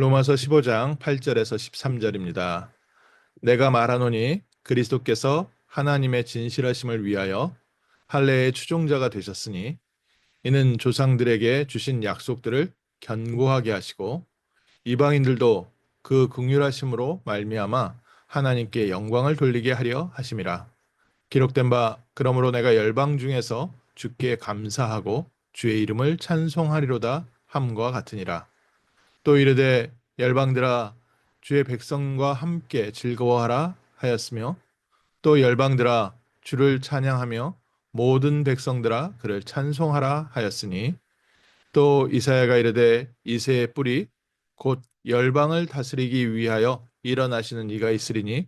로마서 15장 8절에서 13절입니다. 내가 말하노니 그리스도께서 하나님의 진실하심을 위하여 할례의 추종자가 되셨으니 이는 조상들에게 주신 약속들을 견고하게 하시고 이방인들도 그 긍휼하심으로 말미암아 하나님께 영광을 돌리게 하려 하심이라. 기록된 바 그러므로 내가 열방 중에서 주께 감사하고 주의 이름을 찬송하리로다 함과 같으니라. 또 이르되 열방들아 주의 백성과 함께 즐거워하라 하였으며 또 열방들아 주를 찬양하며 모든 백성들아 그를 찬송하라 하였으니 또 이사야가 이르되 이새의 뿌리 곧 열방을 다스리기 위하여 일어나시는 이가 있으리니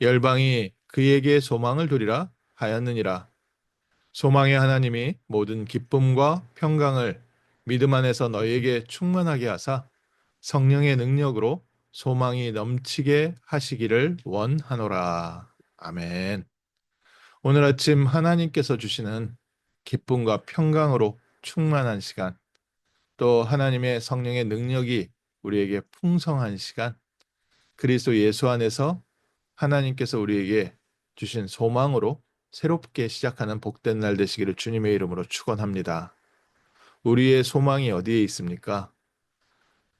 열방이 그에게 소망을 두리라 하였느니라. 소망의 하나님이 모든 기쁨과 평강을 믿음 안에서 너희에게 충만하게 하사 성령의 능력으로 소망이 넘치게 하시기를 원하노라. 아멘. 오늘 아침 하나님께서 주시는 기쁨과 평강으로 충만한 시간, 또 하나님의 성령의 능력이 우리에게 풍성한 시간, 그리스도 예수 안에서 하나님께서 우리에게 주신 소망으로 새롭게 시작하는 복된 날 되시기를 주님의 이름으로 축원합니다. 우리의 소망이 어디에 있습니까?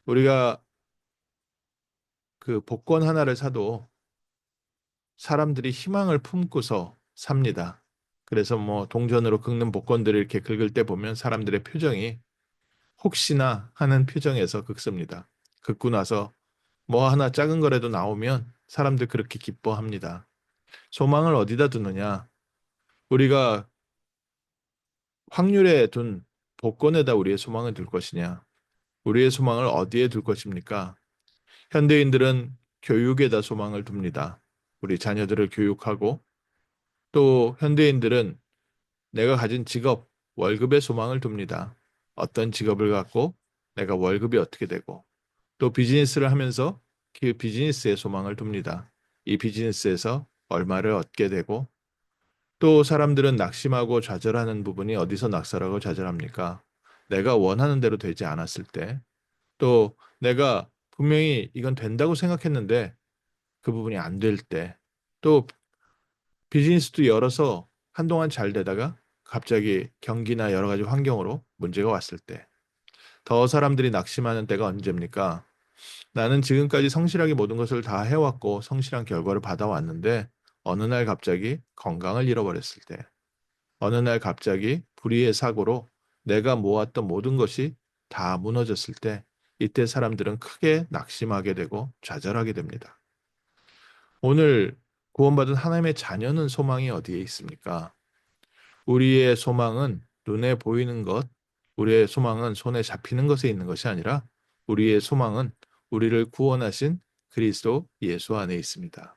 우리가 그 복권 하나를 사도 사람들이 희망을 품고서 삽니다. 그래서 뭐 동전으로 긁는 복권들을 이렇게 긁을 때 보면 사람들의 표정이 혹시나 하는 표정에서 긁습니다. 긁고 나서 뭐 하나 작은 거라도 나오면 사람들 그렇게 기뻐합니다. 소망을 어디다 두느냐? 우리가 확률에 둔 복권에다 우리의 소망을 둘 것이냐? 우리의 소망을 어디에 둘 것입니까? 현대인들은 교육에다 소망을 둡니다. 우리 자녀들을 교육하고 또 현대인들은 내가 가진 직업, 월급에 소망을 둡니다. 어떤 직업을 갖고 내가 월급이 어떻게 되고 또 비즈니스를 하면서 그 비즈니스에 소망을 둡니다. 이 비즈니스에서 얼마를 얻게 되고 또 사람들은 낙심하고 좌절하는 부분이 어디서 낙설하고 좌절합니까? 내가 원하는 대로 되지 않았을 때, 또 내가 분명히 이건 된다고 생각했는데 그 부분이 안 될 때, 또 비즈니스도 열어서 한동안 잘 되다가 갑자기 경기나 여러 가지 환경으로 문제가 왔을 때, 더 사람들이 낙심하는 때가 언제입니까? 나는 지금까지 성실하게 모든 것을 다 해왔고 성실한 결과를 받아왔는데 어느 날 갑자기 건강을 잃어버렸을 때, 어느 날 갑자기 불의의 사고로 내가 모았던 모든 것이 다 무너졌을 때, 이때 사람들은 크게 낙심하게 되고 좌절하게 됩니다. 오늘 구원받은 하나님의 자녀는 소망이 어디에 있습니까? 우리의 소망은 눈에 보이는 것, 우리의 소망은 손에 잡히는 것에 있는 것이 아니라 우리의 소망은 우리를 구원하신 그리스도 예수 안에 있습니다.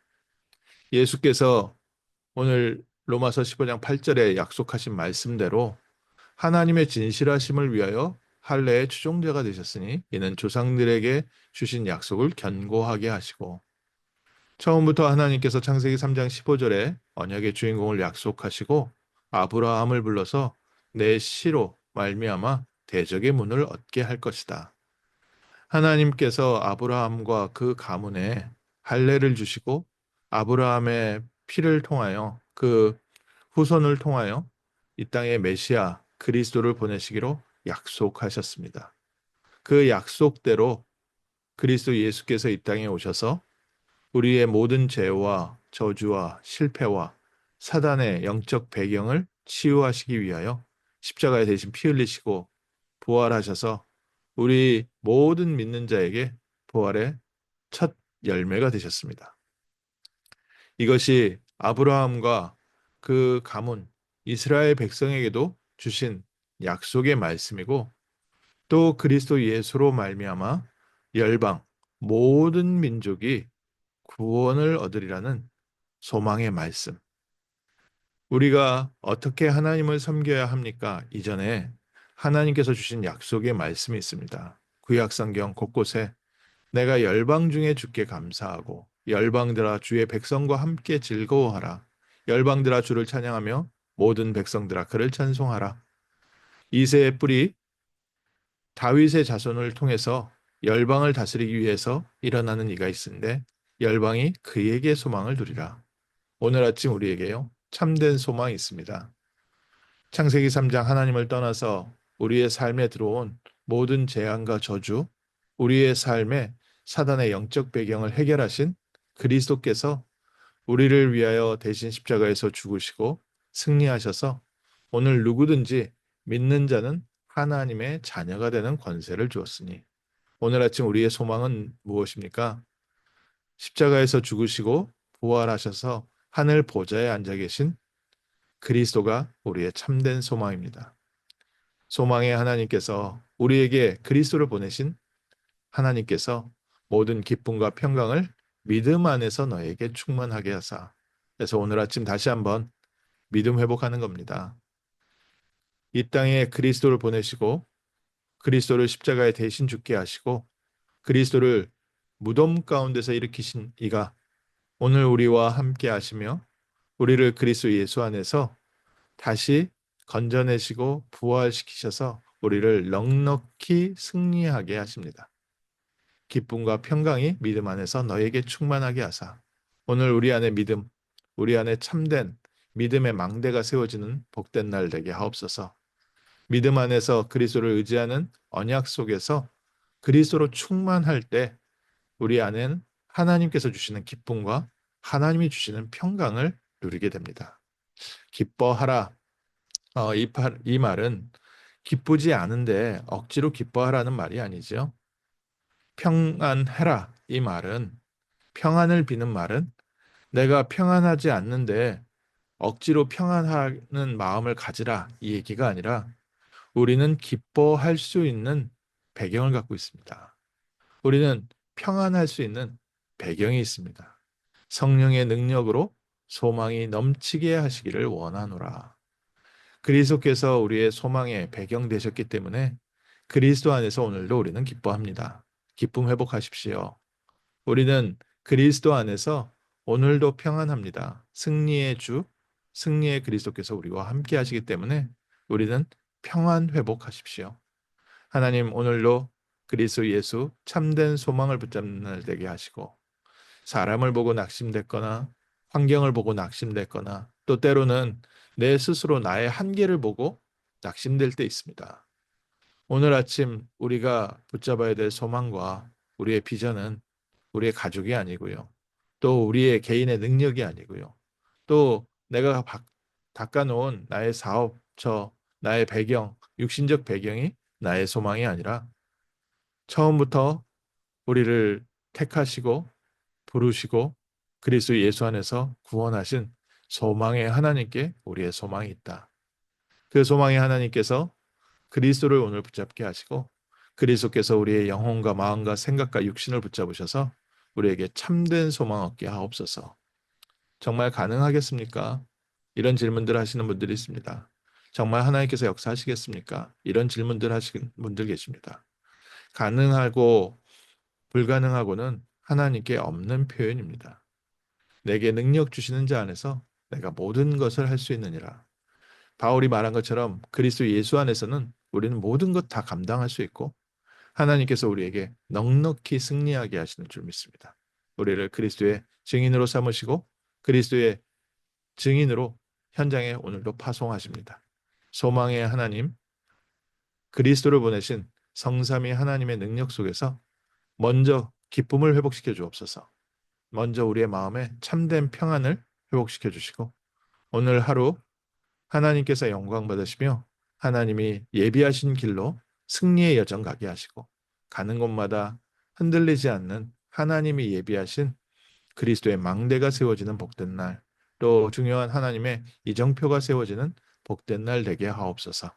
예수께서 오늘 로마서 15장 8절에 약속하신 말씀대로 하나님의 진실하심을 위하여 할례의 추종자가 되셨으니 이는 조상들에게 주신 약속을 견고하게 하시고 처음부터 하나님께서 창세기 3장 15절에 언약의 주인공을 약속하시고 아브라함을 불러서 내 시로 말미암아 대적의 문을 얻게 할 것이다. 하나님께서 아브라함과 그 가문에 할례를 주시고 아브라함의 피를 통하여 그 후손을 통하여 이 땅에 메시아 그리스도를 보내시기로 약속하셨습니다. 그 약속대로 그리스도 예수께서 이 땅에 오셔서 우리의 모든 죄와 저주와 실패와 사단의 영적 배경을 치유하시기 위하여 십자가에 대신 피 흘리시고 부활하셔서 우리 모든 믿는 자에게 부활의 첫 열매가 되셨습니다. 이것이 아브라함과 그 가문 이스라엘 백성에게도 주신 약속의 말씀이고 또 그리스도 예수로 말미암아 열방 모든 민족이 구원을 얻으리라는 소망의 말씀. 우리가 어떻게 하나님을 섬겨야 합니까? 이전에 하나님께서 주신 약속의 말씀이 있습니다. 구약 성경 곳곳에 내가 열방 중에 주께 감사하고 열방들아 주의 백성과 함께 즐거워하라. 열방들아 주를 찬양하며 모든 백성들아 그를 찬송하라. 이세의 뿌리 다윗의 자손을 통해서 열방을 다스리기 위해서 일어나는 이가 있은데 열방이 그에게 소망을 두리라. 오늘 아침 우리에게요. 참된 소망이 있습니다. 창세기 3장 하나님을 떠나서 우리의 삶에 들어온 모든 재앙과 저주, 우리의 삶에 사단의 영적 배경을 해결하신 그리스도께서 우리를 위하여 대신 십자가에서 죽으시고 승리하셔서 오늘 누구든지 믿는 자는 하나님의 자녀가 되는 권세를 주었으니 오늘 아침 우리의 소망은 무엇입니까? 십자가에서 죽으시고 부활하셔서 하늘 보좌에 앉아 계신 그리스도가 우리의 참된 소망입니다. 소망의 하나님께서 우리에게 그리스도를 보내신 하나님께서 모든 기쁨과 평강을 믿음 안에서 너에게 충만하게 하사. 그래서 오늘 아침 다시 한번 믿음 회복하는 겁니다. 이 땅에 그리스도를 보내시고 그리스도를 십자가에 대신 죽게 하시고 그리스도를 무덤 가운데서 일으키신 이가 오늘 우리와 함께 하시며 우리를 그리스도 예수 안에서 다시 건져내시고 부활시키셔서 우리를 넉넉히 승리하게 하십니다. 기쁨과 평강이 믿음 안에서 너에게 충만하게 하사 오늘 우리 안에 믿음, 우리 안에 참된 믿음의 망대가 세워지는 복된 날 되게 하옵소서. 믿음 안에서 그리스도를 의지하는 언약 속에서 그리스도로 충만할 때 우리 안엔 하나님께서 주시는 기쁨과 하나님이 주시는 평강을 누리게 됩니다. 기뻐하라. 어, 이, 말, 이 말은 기쁘지 않은데 억지로 기뻐하라는 말이 아니죠. 평안해라. 이 말은 평안을 비는 말은 내가 평안하지 않는데 억지로 평안하는 마음을 가지라 이 얘기가 아니라 우리는 기뻐할 수 있는 배경을 갖고 있습니다. 우리는 평안할 수 있는 배경이 있습니다. 성령의 능력으로 소망이 넘치게 하시기를 원하노라. 그리스도께서 우리의 소망의 배경 되셨기 때문에 그리스도 안에서 오늘도 우리는 기뻐합니다. 기쁨 회복하십시오. 우리는 그리스도 안에서 오늘도 평안합니다. 승리의 주, 승리의 그리스도께서 우리와 함께 하시기 때문에 우리는 평안 회복하십시오. 하나님 오늘도 그리스도 예수 참된 소망을 붙잡는 날 되게 하시고 사람을 보고 낙심됐거나 환경을 보고 낙심됐거나 또 때로는 내 스스로 나의 한계를 보고 낙심될 때 있습니다. 오늘 아침 우리가 붙잡아야 될 소망과 우리의 비전은 우리의 가족이 아니고요. 또 우리의 개인의 능력이 아니고요. 또 내가 닦아놓은 나의 사업처, 나의 배경, 육신적 배경이 나의 소망이 아니라 처음부터 우리를 택하시고 부르시고 그리스도 예수 안에서 구원하신 소망의 하나님께 우리의 소망이 있다. 그 소망의 하나님께서 그리스도를 오늘 붙잡게 하시고 그리스도께서 우리의 영혼과 마음과 생각과 육신을 붙잡으셔서 우리에게 참된 소망 얻게 하옵소서. 정말 가능하겠습니까? 이런 질문들 하시는 분들이 있습니다. 정말 하나님께서 역사하시겠습니까? 이런 질문들 하시는 분들 계십니다. 가능하고 불가능하고는 하나님께 없는 표현입니다. 내게 능력 주시는 자 안에서 내가 모든 것을 할 수 있느니라. 바울이 말한 것처럼 그리스도 예수 안에서는 우리는 모든 것 다 감당할 수 있고 하나님께서 우리에게 넉넉히 승리하게 하시는 줄 믿습니다. 우리를 그리스도의 증인으로 삼으시고 그리스도의 증인으로 현장에 오늘도 파송하십니다. 소망의 하나님, 그리스도를 보내신 성삼위 하나님의 능력 속에서 먼저 기쁨을 회복시켜 주옵소서. 먼저 우리의 마음에 참된 평안을 회복시켜 주시고 오늘 하루 하나님께서 영광 받으시며 하나님이 예비하신 길로 승리의 여정 가게 하시고 가는 곳마다 흔들리지 않는 하나님이 예비하신 그리스도의 망대가 세워지는 복된 날, 또 중요한 하나님의 이정표가 세워지는 복된 날 되게 하옵소서.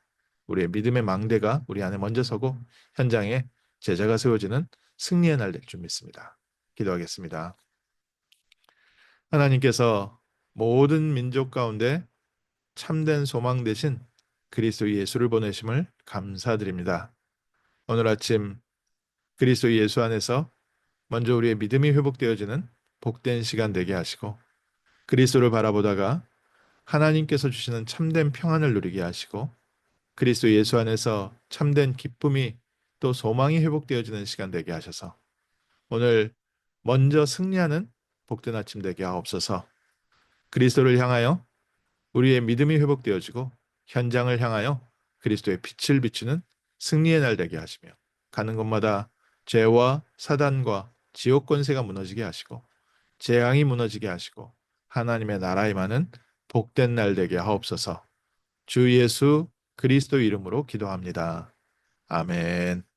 우리의 믿음의 망대가 우리 안에 먼저 서고 현장에 제자가 세워지는 승리의 날 될 줄 믿습니다. 기도하겠습니다. 하나님께서 모든 민족 가운데 참된 소망 대신 그리스도 예수를 보내심을 감사드립니다. 오늘 아침 그리스도 예수 안에서 먼저 우리의 믿음이 회복되어지는 복된 시간 되게 하시고 그리스도를 바라보다가 하나님께서 주시는 참된 평안을 누리게 하시고 그리스도 예수 안에서 참된 기쁨이 또 소망이 회복되어지는 시간 되게 하셔서 오늘 먼저 승리하는 복된 아침 되게 하옵소서. 그리스도를 향하여 우리의 믿음이 회복되어지고 현장을 향하여 그리스도의 빛을 비추는 승리의 날 되게 하시며 가는 곳마다 죄와 사단과 지옥 권세가 무너지게 하시고 재앙이 무너지게 하시고 하나님의 나라에 많은 복된 날 되게 하옵소서. 주 예수 그리스도 이름으로 기도합니다. 아멘.